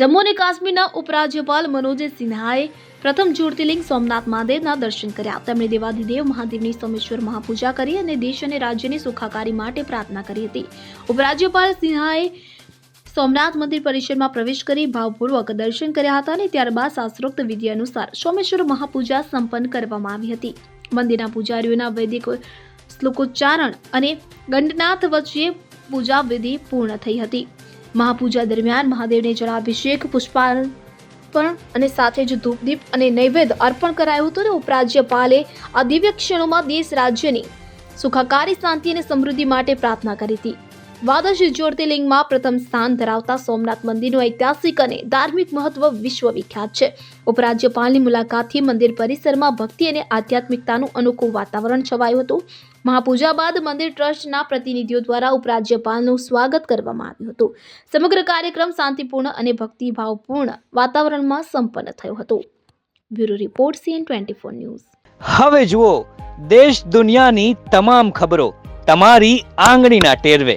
જમ્મુ અને કાશ્મીરના ઉપરાજ્યપાલ મનોજ સિન્હાએ પ્રથમ જ્યોતિર્લિંગ સોમનાથ મહાદેવના દર્શન કર્યા. તેમણે દેવાધિદેવ મહાદેવની સોમેશ્વર મહાપૂજા કરી અને દેશ અને રાજ્યની સુખાકારી માટે પ્રાર્થના કરી હતી. ઉપરાજ્યપાલ સિન્હાએ સોમનાથ મંદિર પરિસરમાં પ્રવેશ કરી ભાવપૂર્વક દર્શન કર્યા હતા અને ત્યારબાદ શાસ્ત્રોક્ત વિધિ અનુસાર સોમેશ્વર મહાપૂજા સંપન્ન કરવામાં આવી હતી. મંદિરના પૂજારીઓના વૈદિક શ્લોકોચ્ચારણ અને ગંડનાથ વચ્ચે પૂજા વિધિ પૂર્ણ થઈ હતી. મહાપૂજા દરમિયાન મહાદેવને જળાભિષેક, પુષ્પાર્પણ અને સાથે જ ધૂપદીપ અને નૈવેદ્ય અર્પણ કરાયું હતું અને ઉપરાજ્યપાલે આ દિવ્ય ક્ષણોમાં દેશ રાજ્યની સુખાકારી, શાંતિ અને સમૃદ્ધિ માટે પ્રાર્થના કરી હતી. દ્વાદશ જ્યોતિર્લિંગમાં પ્રથમ સ્થાન ધરાવતા સોમનાથ મંદિરનું ઐતિહાસિક અને ધાર્મિક મહત્વ વિશ્વ વિખ્યાત છે. ઉપરાજ્યપાલની મુલાકાતથી મંદિર પરિસરમાં ભક્તિ અને આધ્યાત્મિકતાનું અનોખું વાતાવરણ છવાયું હતું. મહાપૂજા બાદ મંદિર ટ્રસ્ટના પ્રતિનિધિઓ દ્વારા ઉપરાજ્યપાલનું સ્વાગત કરવામાં આવ્યું હતું. સમગ્ર કાર્યક્રમ શાંતિપૂર્ણ અને ભક્તિભાવપૂર્ણ વાતાવરણમાં સંપન્ન થયો હતો. Bureau report CN twenty four news. હવે જુઓ, દેશ દુનિયાની તમામ ખબરો તમારી આંગળીના ટેરવે.